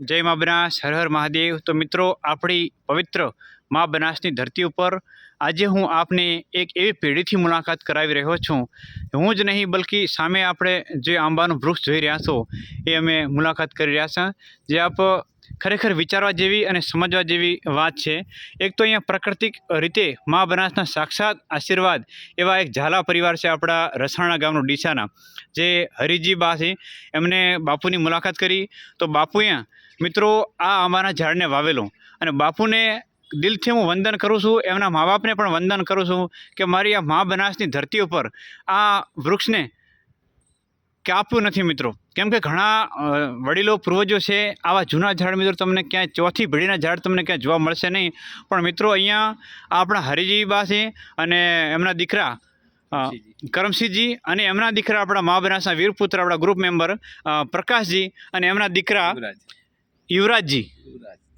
જય મા બનાસ, હર હર મહાદેવ. તો મિત્રો, આપણી પવિત્ર મા બનાસની ધરતી ઉપર આજે હું આપને એક એવી પેઢીથી મુલાકાત કરાવી રહ્યો છું. હું જ નહીં, બલ્કી સામે આપણે જે આંબાનું વૃક્ષ જોઈ રહ્યા છો, એ અમે મુલાકાત કરી રહ્યા છે, જે આપ ખરેખર વિચારવા જેવી અને સમજવા જેવી વાત છે. એક તો અહીંયા પ્રાકૃતિક રીતે મા બનાસના સાક્ષાત આશીર્વાદ એવા એક ઝાલા પરિવાર છે આપણા રસાણા ગામનું ડીસાના, જે હરિજી બા છે. એમને બાપુની મુલાકાત કરી. તો બાપુએ મિત્રો આ અમારા ઝાડને વાવેલો. અને બાપુને દિલથી હું વંદન કરું છું એમના મા બાપને પણ વંદન કરું છું કે મારી આ મા બનાસની ધરતી ઉપર આ વૃક્ષને કાપ્યું નથી મિત્રો. કેમ કે ઘણા વડીલો પૂર્વજો છે આવા જૂના ઝાડ મિત્રો તમને ક્યાંય ચોથી ભીડીના ઝાડ તમને ક્યાંય જોવા મળશે નહીં. પણ મિત્રો અહીંયા આપણા હરિજી બા છે અને એમના દીકરા કરમસિંહજી અને એમના દીકરા આપણા મા બનાસના વીરપુત્ર આપણા ગ્રુપ મેમ્બર પ્રકાશજી અને એમના દીકરા યુવરાજજી.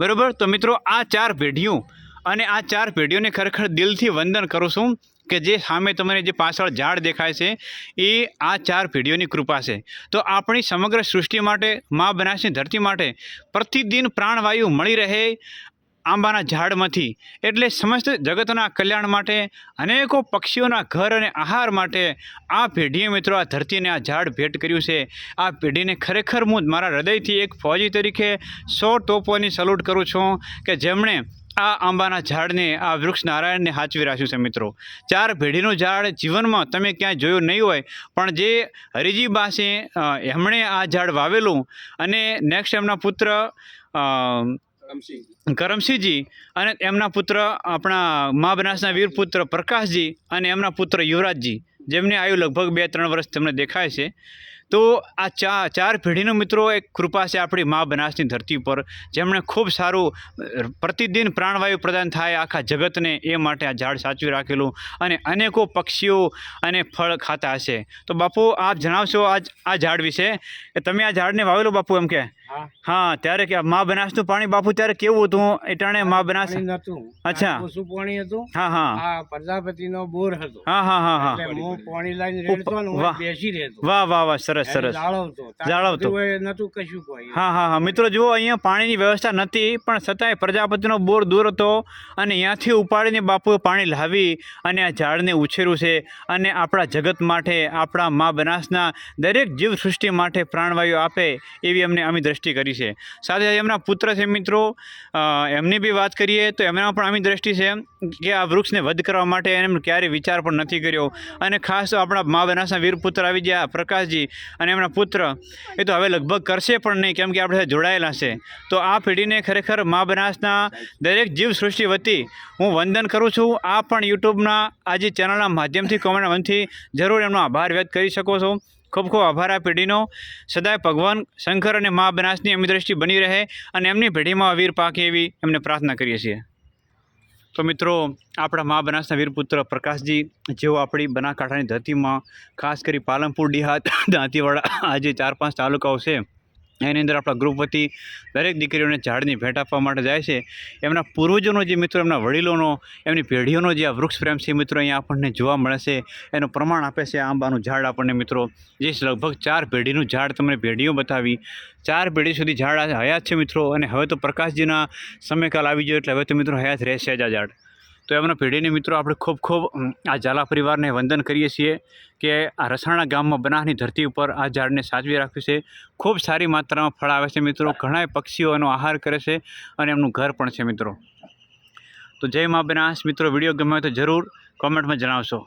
બરોબર? તો મિત્રો આ ચાર પેઢીઓ અને આ ચાર પેઢીઓને ખરેખર દિલથી વંદન કરું છું કે જે સામે તમને જે પાછળ ઝાડ દેખાય છે, એ આ ચાર પેઢીઓની કૃપા છે. તો આપણી સમગ્ર સૃષ્ટિ માટે, મા બનાસની ધરતી માટે પ્રતિદિન પ્રાણવાયુ મળી રહે આંબાના ઝાડમાંથી. એટલે સમસ્ત જગતના કલ્યાણ માટે, અનેકો પક્ષીઓના ઘર અને આહાર માટે આ પેઢીએ મિત્રો આ ધરતીને આ ઝાડ ભેટ કર્યું છે. આ પેઢીને ખરેખર હું મારા હૃદયથી એક ફૌજી તરીકે સો ટોપોની સલ્યુટ કરું છું કે જેમણે આ આંબાના ઝાડને, આ વૃક્ષ નારાયણને હાચવી રાખ્યું છે મિત્રો. ચાર પેઢીનું ઝાડ જીવનમાં તમે ક્યાંય જોયું નહીં હોય, પણ જે હરિજી પાસે એમણે આ ઝાડ વાવેલું અને નેક્સ્ટ એમના પુત્ર કરમસિંહજી. અને એમના પુત્ર આપણા મા બનાસના વીર પુત્ર પ્રકાશજી અને એમના પુત્ર યુવરાજજી, જેમને આયુ લગભગ બે ત્રણ વર્ષ તમને દેખાય છે. તો આ ચા, ચાર પેઢીનો મિત્રો એક કૃપા છે આપણી મા બનાસની ધરતી પર જેમણે ખૂબ સારું પ્રતિદિન પ્રાણવાયુ પ્રદાન થાય આખા જગતને એ માટે આ ઝાડ સાચવી રાખેલું અને અનેકો પક્ષીઓ અને ફળ ખાતા હશે. તો બાપુ, આપ જણાવશો આ આ ઝાડ વિશે? કે તમે આ ઝાડને વાવેલું બાપુ એમ કે? હા. ત્યારે કે મા બનાસનું પાણી બાપુ ત્યારે કેવું હતું? એટાણે મા બનાસ નતું અચ્છા. ઓછું પાણી હતું? હા હા. આ પ્રજાપતિનો બોર હતો. હા હા હા હા. એટલે હું પાણી લઈને રેડતો ને હું બેસી રહેતો. વાહ વાહ વાહ સરસ સરસ. જાળવતો. જાળવતો. નતું કશું કોઈ. હા હા હા. મિત્રો જુઓ અહીંયા પાણીની વ્યવસ્થા નથી પણ છતાંય પ્રજાપતિનો બોર દૂર હતો અને અહીંયાથી ઉપાડીને બાપુએ પાણી લાવી અને આ ઝાડને ઉછેર્યું છે અને આપણા જગત માટે આપણા મા બનાસના દરેક જીવ સૃષ્ટિ માટે પ્રાણવાયુ આપે એવી અમને અમે દ્રષ્ટિ કરી છે. સાથે સાથે એમના પુત્ર છે મિત્રો એમની બી વાત કરીએ તો એમના પણ અમી દ્રષ્ટિ છે કે આ વૃક્ષને વધ કરવા માટે એમ ક્યારેય વિચાર પણ નથી કર્યો. અને ખાસ આપણા મા બનાસના વીરપુત્ર આવી ગયા, પ્રકાશજી અને એમના પુત્ર. એ તો હવે લગભગ કરશે પણ નહીં, કેમ કે આપણે જોડાયેલા છે. તો આ પેઢીને ખરેખર મા બનાસના દરેક જીવ સૃષ્ટિ વતી હું વંદન કરું છું. આ પણ યુટ્યુબના આજે ચેનલના માધ્યમથી કોમેન્ટ મનથી જરૂર એમનો આભાર વ્યક્ત કરી શકો છો. ખૂબ ખૂબ આભાર આ પેઢીનો. સદાય ભગવાન શંકર અને મા બનાસની અમી દ્રષ્ટિ બની રહે અને એમની પેઢીમાં વીર પાકે એવી એમને પ્રાર્થના કરીએ છીએ. તો મિત્રો, આપણા મા બનાસના વીરપુત્ર પ્રકાશજી, જેઓ આપણી બનાસકાંઠાની ધરતીમાં ખાસ કરી પાલનપુર, ડિહાત, દાંતીવાડા આ જે ચાર પાંચ તાલુકાઓ છે એની અંદર આપણા ગ્રુપ વતી દરેક દીકરીઓને ઝાડની ભેટ આપવા માટે જાય છે. એમના પૂર્વજોનો જે મિત્રો, એમના વડીલોનો, એમની પેઢીઓનો જે આ વૃક્ષ પ્રેમ છે મિત્રો અહીંયા આપણને જોવા મળે છે, એનું પ્રમાણ આપે છે આંબાનું ઝાડ આપણને મિત્રો. જે લગભગ ચાર પેઢીનું ઝાડ તમને પેઢીઓ બતાવી. ચાર પેઢી સુધી ઝાડ હયાત છે મિત્રો, અને હવે તો પ્રકાશજીના સમયકાલ આવી ગયો એટલે હવે તો મિત્રો હયાત રહેશે જ આ ઝાડ. તો એમના પેઢીને મિત્રો આપણે ખૂબ ખૂબ આ ઝાલા પરિવારને વંદન કરીએ છીએ કે આ રસાણા ગામમાં બનાસની ધરતી ઉપર આ ઝાડને સાચવી રાખ્યું છે. ખૂબ સારી માત્રામાં ફળ આવે છે મિત્રો ઘણાય પક્ષીઓ એનો આહાર કરે છે અને એમનું ઘર પણ છે મિત્રો. તો જય મા બનાસ મિત્રો, વીડિયો ગમે તો જરૂર કોમેન્ટમાં જણાવશો.